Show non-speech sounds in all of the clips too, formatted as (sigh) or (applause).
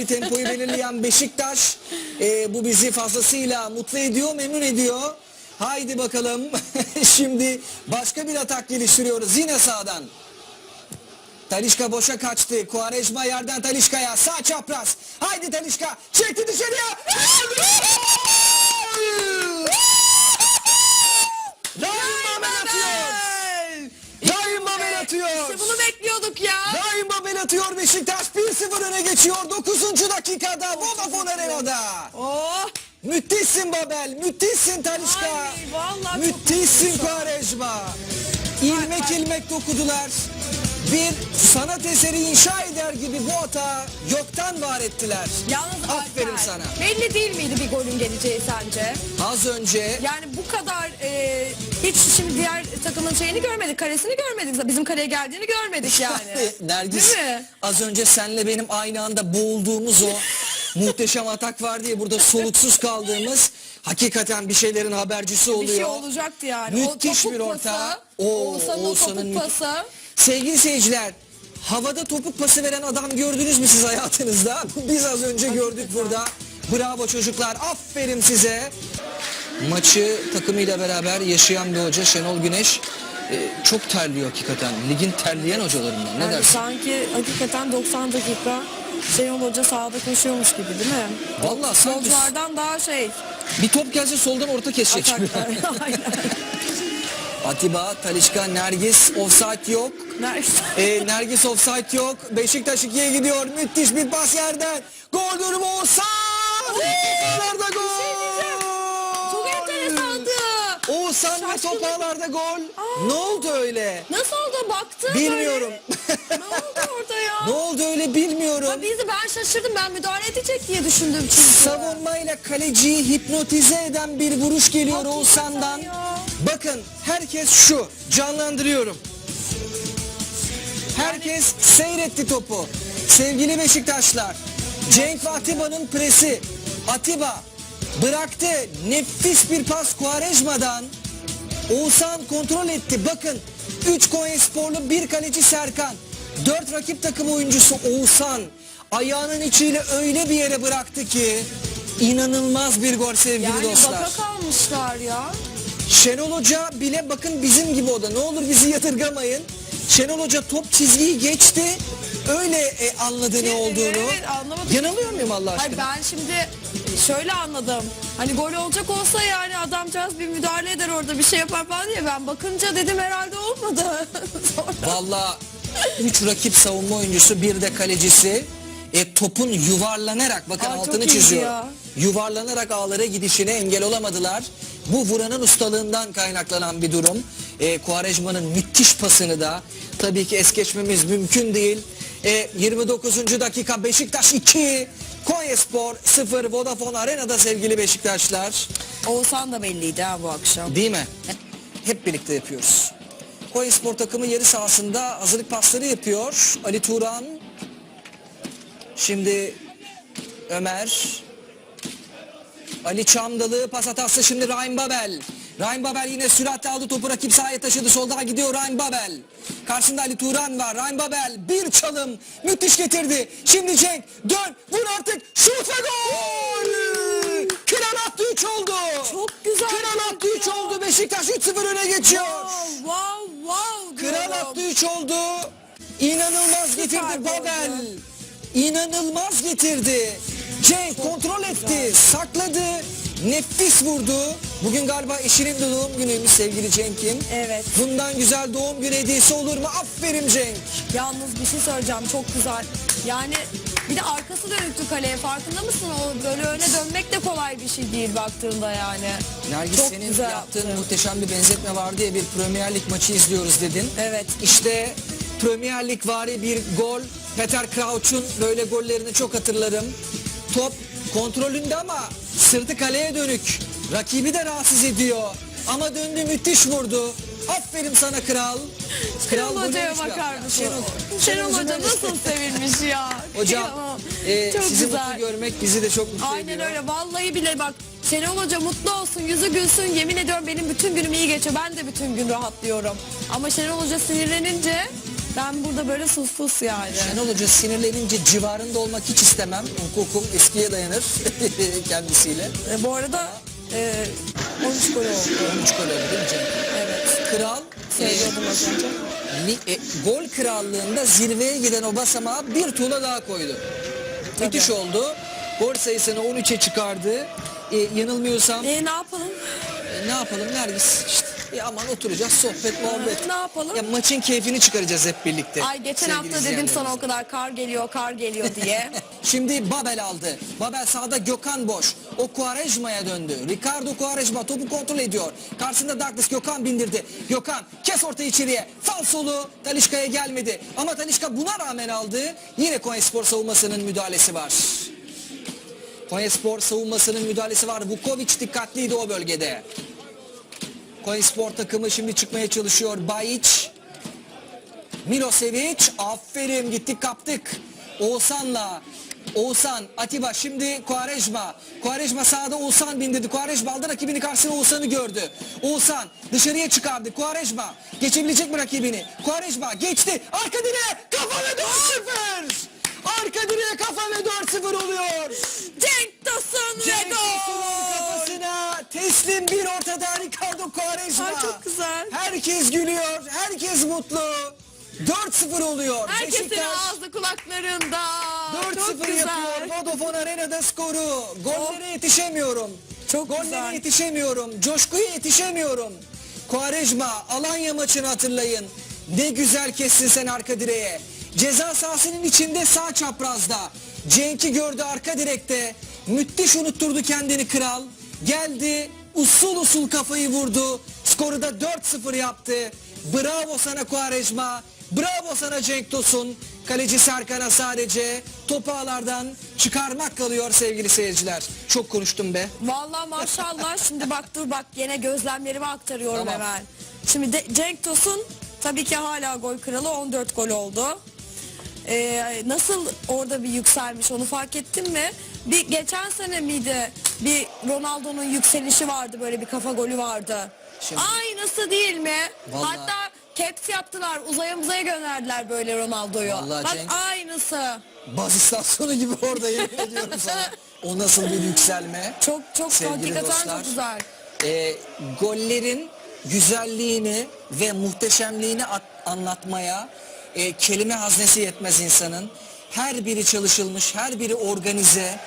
bir tempoyu belirleyen Beşiktaş e, bu bizi fazlasıyla mutlu ediyor, memnun ediyor. Haydi bakalım. (laughs) Şimdi başka bir atak geliştiriyoruz yine sağdan. Talişka boşa kaçtı. Kuarejma yerden Talişka'ya. Sağ çapraz. Haydi Talişka. Çekti dışarıya. Atıyor. Beşiktaş 1-0 öne geçiyor. 9. dakikada Vodafone Arena'da. Oh. Müthişsin Babel. Müthişsin Talişka. Ay, vallahi çok Müthişsin mutluyum şu an. Kuarejma. İlmek ilmek dokudular. Bir sanat eseri inşa eder gibi bu hata yoktan var ettiler. Yalnız Aferin Alper, sana. Belli değil miydi bir golün geleceği sence? Az önce Yani bu kadar e, hiç şimdi diğer takımın şeyini görmedik, karesini görmedik. Bizim kaleye geldiğini görmedik yani. (laughs) Nergis Değil mi? az önce senle benim aynı anda boğulduğumuz o (laughs) muhteşem atak var diye burada soluksuz kaldığımız hakikaten bir şeylerin habercisi oluyor. Bir şey olacaktı yani. Müthiş o topuk bir orta. Pası, Oo, Oğuzhan'ın o Oğuzhan'ın topuk mü- pası. Sevgili seyirciler havada topuk pası veren adam gördünüz mü siz hayatınızda? (laughs) Biz az önce gördük burada. Bravo çocuklar aferin size. Maçı takımıyla beraber yaşayan bir hoca Şenol Güneş e, çok terliyor hakikaten. Ligin terleyen hocalarından ne Yani dersin? sanki hakikaten 90 dakika Şenol Hoca sahada koşuyormuş gibi değil mi? Vallahi sanki Futbolculardan daha şey. bir top gelse soldan orta kesecek. Ataklar. (laughs) Aynen. Atiba, Talişka, Nergis offside yok. Nerede? E, Nergis offside yok. Beşiktaş 2'ye gidiyor. Müthiş bir pas yerden. Gol durumu Oğuzhan. Nerede gol? Çok enteresandı. Oğuzhan ve Şaşkınlık. gol. Ne oldu öyle? Nasıl oldu baktı Bilmiyorum. böyle. ne oldu orada ya? (laughs) ne oldu öyle bilmiyorum. Ha, bizi ben şaşırdım ben müdahale edecek diye düşündüm çünkü. Savunmayla kaleciyi hipnotize eden bir vuruş geliyor Hakikaten Oğuzhan'dan. ya. Bakın herkes şu canlandırıyorum. Herkes seyretti topu. Sevgili Beşiktaşlar. Cenk ve Atiba'nın presi. Atiba bıraktı. Nefis bir pas Kuarejma'dan. Oğuzhan kontrol etti. Bakın 3 Konya Sporlu bir kaleci Serkan. 4 rakip takım oyuncusu Oğuzhan. Ayağının içiyle öyle bir yere bıraktı ki inanılmaz bir gol sevgili Yani dostlar. baka kalmışlar ya. Şenol Hoca bile bakın bizim gibi o da. Ne olur bizi yatırgamayın. Şenol Hoca top çizgiyi geçti. Öyle e, anladı ne olduğunu. Evet, anlamadım. Yanılıyor muyum Allah Hayır aşkına? ben şimdi şöyle anladım. Hani gol olacak olsa yani adamcağız bir müdahale eder orada bir şey yapar falan diye ben bakınca dedim herhalde olmadı. (laughs) Sonra Valla 3 rakip savunma oyuncusu bir de kalecisi e, topun yuvarlanarak bakın Aa, çok altını iyiydi çiziyor. ya. Yuvarlanarak ağlara gidişine engel olamadılar. Bu vuranın ustalığından kaynaklanan bir durum. E, Kuarejma'nın müthiş pasını da tabii ki es geçmemiz mümkün değil. E, 29. dakika Beşiktaş 2, Konyaspor 0 Vodafone Arena'da sevgili Beşiktaşlar. Oğuzhan da belliydi ha bu akşam. Değil mi? Hep birlikte yapıyoruz. Konya Spor takımı yarı sahasında hazırlık pasları yapıyor. Ali Turan. Şimdi Ömer. Ali Çamdalı pas hatası şimdi Ryan Babel. Ryan Babel yine süratle aldı topu rakip sahaya taşıdı. Soldan gidiyor Ryan Babel. Karşısında Ali Turan var. Ryan Babel bir çalım. Müthiş getirdi. Şimdi Cenk dön vur artık. Şut ve gol. Kral attı 3 oldu. Çok güzel gol attı 3 ya. oldu. Beşiktaş 3-0 öne geçiyor. Wow wow wow Kral attı 3 oldu. İnanılmaz Süper getirdi Babel. ya. İnanılmaz getirdi. Cenk kontrol etti, sakladı, nefis vurdu. Bugün galiba eşinin de doğum günüymüş sevgili Cenk'in. Evet. Bundan güzel doğum günü hediyesi olur mu? Aferin Cenk. Yalnız bir şey söyleyeceğim çok güzel. Yani bir de arkası dönüktü kaleye farkında mısın? O böyle öne dönmek de kolay bir şey değil baktığında yani. Nergis çok senin güzel yaptığın yaptı. muhteşem bir benzetme vardı ya bir Premier Lig maçı izliyoruz dedin. Evet. İşte Premier Lig vari bir gol. Peter Crouch'un böyle gollerini çok hatırlarım. Top kontrolünde ama sırtı kaleye dönük. Rakibi de rahatsız ediyor. Ama döndü müthiş vurdu. Aferin sana kral. Şenol bu Hoca'ya bakar mısın? Şenol, Şenol Hoca Hoca nasıl sevilmiş ya. (laughs) Hocam e, çok sizi güzel. mutlu görmek bizi de çok mutlu Aynen ediyor. öyle. Vallahi bile bak Şenol Hoca mutlu olsun, yüzü gülsün. Yemin ediyorum benim bütün günüm iyi geçiyor. Ben de bütün gün rahatlıyorum. Ama Şenol Hoca sinirlenince Ben burada böyle sus sus yani. Şenol Hoca sinirlenince civarında olmak hiç istemem. Hukukum eskiye dayanır (laughs) kendisiyle. E, bu arada e, 13 gol oldu. 13 gol oldu değil mi Cenk? Evet. Kral Söylüyordum az önce. Li- e, gol krallığında zirveye giden o basamağa bir tuğla daha koydu. Müthiş oldu. Gol sayısını 13'e çıkardı. E, yanılmıyorsam E, ne yapalım? e, ne yapalım Nergis? İşte, e, aman oturacağız sohbet muhabbet. Ne yapalım? Ya maçın keyfini çıkaracağız hep birlikte. Ay geçen hafta dedim sana o kadar kar geliyor kar geliyor diye. (laughs) Şimdi Babel aldı. Babel sağda Gökhan boş. O Quaresma'ya döndü. Ricardo Quaresma topu kontrol ediyor. Karşısında Douglas Gökhan bindirdi. Gökhan kes orta içeriye. Falsolu Talişka'ya gelmedi. Ama Talişka buna rağmen aldı. Yine Konyaspor savunmasının müdahalesi var. Konyaspor savunmasının müdahalesi var. Vukovic dikkatliydi o bölgede. Konyaspor takımı şimdi çıkmaya çalışıyor. Bayiç Milosevic aferin gittik kaptık. Oğuzhan'la Oğuzhan, Atiba şimdi Kuarejma. Kuarejma sağda Oğuzhan bindirdi. Kuarejma aldı rakibini karşısına Oğuzhan'ı gördü. Oğuzhan dışarıya çıkardı. Kuarejma geçebilecek mi rakibini? Kuarejma geçti. Arka direğe kafa ve 4-0. Arka direğe kafa ve 4-0 oluyor. Cenk Tosun ve gol. Teslim bir ortada Ricardo Quaresma. Ay, çok güzel. Herkes gülüyor, herkes mutlu. 4-0 oluyor. Herkesin ağzı kulaklarında. Çok 4-0 güzel. yapıyor Vodafone Arena'da skoru. Gollere yetişemiyorum. Çok Gollere güzel. yetişemiyorum. Coşkuya yetişemiyorum. Quaresma Alanya maçını hatırlayın. Ne güzel kestin sen arka direğe. Ceza sahasının içinde sağ çaprazda. Cenk'i gördü arka direkte. Müthiş unutturdu kendini kral. Geldi usul usul kafayı vurdu. Skoru da 4-0 yaptı. Bravo sana Quaresma. Bravo sana Cenk Tosun. Kaleci Serkan'a sadece topu ağlardan çıkarmak kalıyor sevgili seyirciler. Çok konuştum be. Vallahi maşallah (laughs) şimdi bak dur bak yine gözlemlerimi aktarıyorum Tamam. hemen. Şimdi de, Cenk Tosun tabii ki hala gol kralı 14 gol oldu. Ee, nasıl orada bir yükselmiş onu fark ettin mi? Bir geçen sene miydi bir Ronaldo'nun yükselişi vardı böyle bir kafa golü vardı. Şimdi- Aynısı değil mi? Vallahi- Hatta caps yaptılar uzaya uzaya gönderdiler böyle Ronaldo'yu. Vallahi Bak Cenk- aynısı. Baz istasyonu gibi orada yemin ediyorum sana. (laughs) O nasıl bir yükselme. Çok çok Sevgili hakikaten dostlar. çok güzel. Ee, gollerin güzelliğini ve muhteşemliğini at- anlatmaya e, kelime haznesi yetmez insanın. Her biri çalışılmış, her biri organize,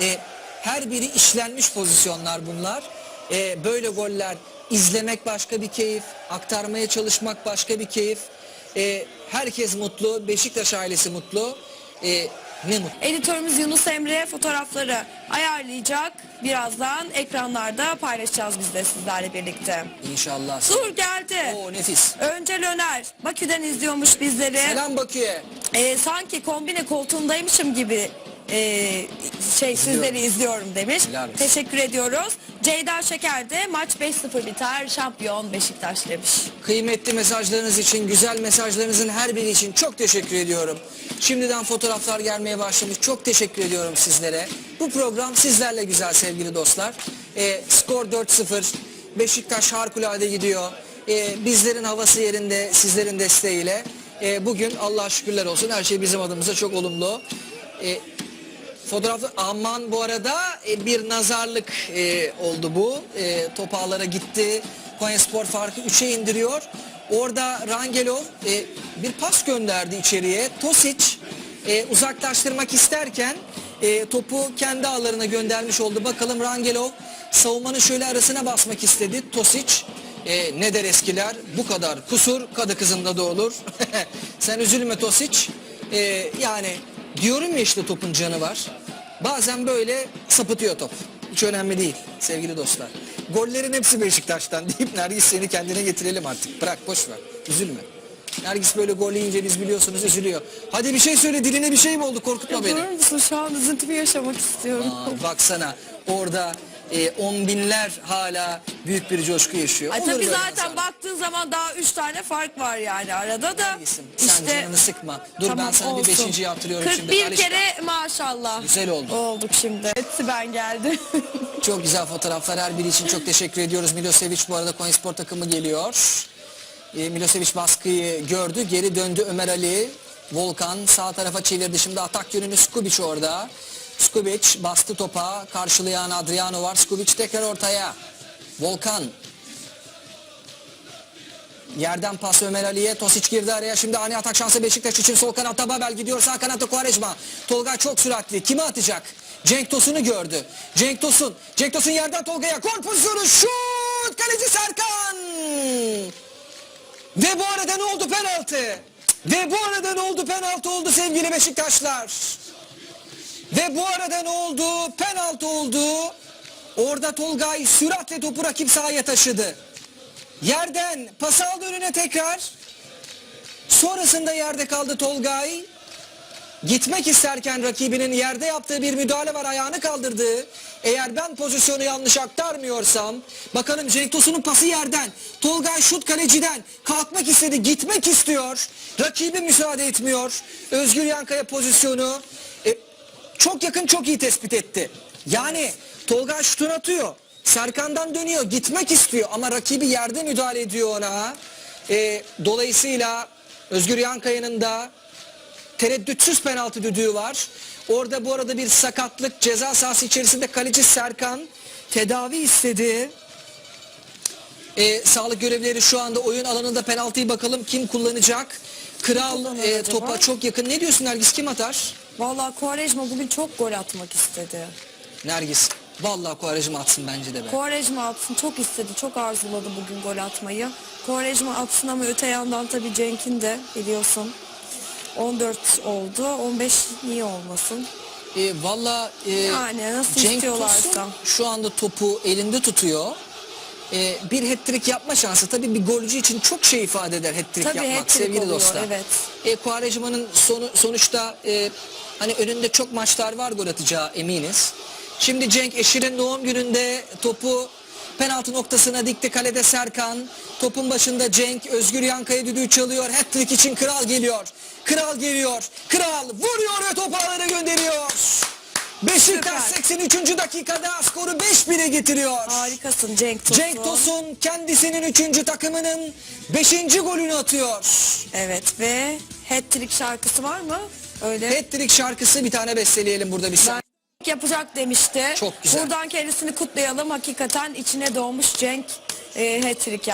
e, her biri işlenmiş pozisyonlar bunlar. E, böyle goller izlemek başka bir keyif, aktarmaya çalışmak başka bir keyif. E, herkes mutlu, Beşiktaş ailesi mutlu. E, ne mutlu. Editörümüz Yunus Emre fotoğrafları ayarlayacak. Birazdan ekranlarda paylaşacağız biz de sizlerle birlikte. İnşallah. Dur geldi. Oo nefis. Öncel Öner Bakü'den izliyormuş bizleri. Selam Bakü'ye. Ee, sanki kombine koltuğundaymışım gibi e, şey sizleri izliyorum demiş. Helal olsun. Teşekkür ediyoruz. Ceyda Şeker de maç 5-0 biter şampiyon Beşiktaş demiş. Kıymetli mesajlarınız için, güzel mesajlarınızın her biri için çok teşekkür ediyorum. Şimdiden fotoğraflar gelmeye başlamış. Çok teşekkür ediyorum sizlere. Bu program sizlerle güzel sevgili dostlar. Ee, skor 4-0. Beşiktaş harikulade gidiyor. Ee, bizlerin havası yerinde, sizlerin desteğiyle. Ee, bugün Allah'a şükürler olsun. Her şey bizim adımıza çok olumlu. Ee, Fotoğrafı aman bu arada e, bir nazarlık e, oldu bu. E, top ağlara gitti. Konya Spor farkı 3'e indiriyor. Orada Rangelov e, bir pas gönderdi içeriye. Tosic e, uzaklaştırmak isterken e, topu kendi ağlarına göndermiş oldu. Bakalım Rangelov savunmanın şöyle arasına basmak istedi. Tosic e, ne der eskiler bu kadar kusur kadı kızında da olur. (laughs) Sen üzülme Tosic. E, yani Diyorum ya işte topun canı var. Bazen böyle sapıtıyor top. Hiç önemli değil sevgili dostlar. Gollerin hepsi Beşiktaş'tan deyip Nergis seni kendine getirelim artık. Bırak boş ver. Üzülme. Nergis böyle gol yiyince biz biliyorsunuz üzülüyor. Hadi bir şey söyle diline bir şey mi oldu korkutma beni. Musun? Şu an üzüntümü yaşamak istiyorum. Aa, baksana orada e, on binler hala büyük bir coşku yaşıyor. Ay Olur tabii böyle zaten nazarlık. baktığın zaman daha üç tane fark var yani arada da. Sen canını sıkma. Dur ben Tamam, sana bir olsun. beşinciyi hatırlıyorum 41 şimdi. Alişka. kere maşallah. Güzel oldu. Olduk şimdi. Hepsi ben geldi. (laughs) Çok güzel fotoğraflar her biri için çok teşekkür ediyoruz. Milosevic bu arada Konyaspor takımı geliyor. E, Milosevic baskıyı gördü. Geri döndü Ömer Ali. Volkan sağ tarafa çevirdi. Şimdi atak yönünü Skubic orada. Skubic bastı topa. Karşılayan Adriano var. Skubic tekrar ortaya. Volkan Yerden pas Ömer Ali'ye. Tosic girdi araya. Şimdi ani atak şansı Beşiktaş için. Sol kanatta Babel gidiyor. Sağ kanatta Quaresma. Tolga çok süratli. Kime atacak? Cenk Tosun'u gördü. Cenk Tosun. Cenk Tosun yerden Tolga'ya. Pozisyonu. Şut! Kaleci Serkan! Ve bu arada ne oldu penaltı? Ve bu arada ne oldu penaltı oldu sevgili Beşiktaşlar? Ve bu arada ne oldu? Penaltı oldu. Orada Tolgay süratle topu rakip sahaya taşıdı. Yerden pas aldı önüne tekrar. Sonrasında yerde kaldı Tolgay. Gitmek isterken rakibinin yerde yaptığı bir müdahale var ayağını kaldırdı. Eğer ben pozisyonu yanlış aktarmıyorsam bakalım Cenk Tosun'un pası yerden. Tolgay şut kaleciden kalkmak istedi gitmek istiyor. Rakibi müsaade etmiyor. Özgür Yankaya pozisyonu çok yakın çok iyi tespit etti. Yani Tolga şutunu atıyor. Serkan'dan dönüyor. Gitmek istiyor ama rakibi yerde müdahale ediyor ona. Ee, dolayısıyla Özgür Yankaya'nın da tereddütsüz penaltı düdüğü var. Orada bu arada bir sakatlık ceza sahası içerisinde kaleci Serkan tedavi istedi. Ee, sağlık görevlileri şu anda oyun alanında penaltıyı bakalım kim kullanacak. Kral e, acaba? topa çok yakın. Ne diyorsun Nergis kim atar? Vallahi Quaresma bugün çok gol atmak istedi. Nergis. Vallahi Kuvarajım atsın bence de be. Quaresma atsın çok istedi, çok arzuladı bugün gol atmayı. Quaresma atsın ama öte yandan tabii Cenk'in de biliyorsun 14 oldu. 15 niye olmasın? E, Valla e, Yani nasıl Cenk istiyorlarsa. Tosun şu anda topu elinde tutuyor. E, bir hat-trick yapma şansı tabii bir golcü için çok şey ifade eder hat-trick Tabii yapmak hat-trick sevgili oluyor, dostlar. evet. E, Quaresma'nın sonu, sonuçta e, hani önünde çok maçlar var gol atacağı eminiz. Şimdi Cenk Eşir'in doğum gününde topu penaltı noktasına dikti kalede Serkan. Topun başında Cenk Özgür Yankaya düdüğü çalıyor. Hat-trick için Kral geliyor. Kral geliyor. Kral vuruyor ve topu ağlara gönderiyor. Beşiktaş Süper. 83. dakikada skoru 5-1'e getiriyor. Harikasın Cenk Tosun. Cenk Tosun kendisinin 3. takımının 5. golünü atıyor. Evet ve hat-trick şarkısı var mı? Öyle. Hat-trick şarkısı bir tane besteleyelim burada bir saniye. Ben yapacak demişti. Çok güzel. Buradan kendisini kutlayalım. Hakikaten içine doğmuş Cenk e, hat-trick yaptı.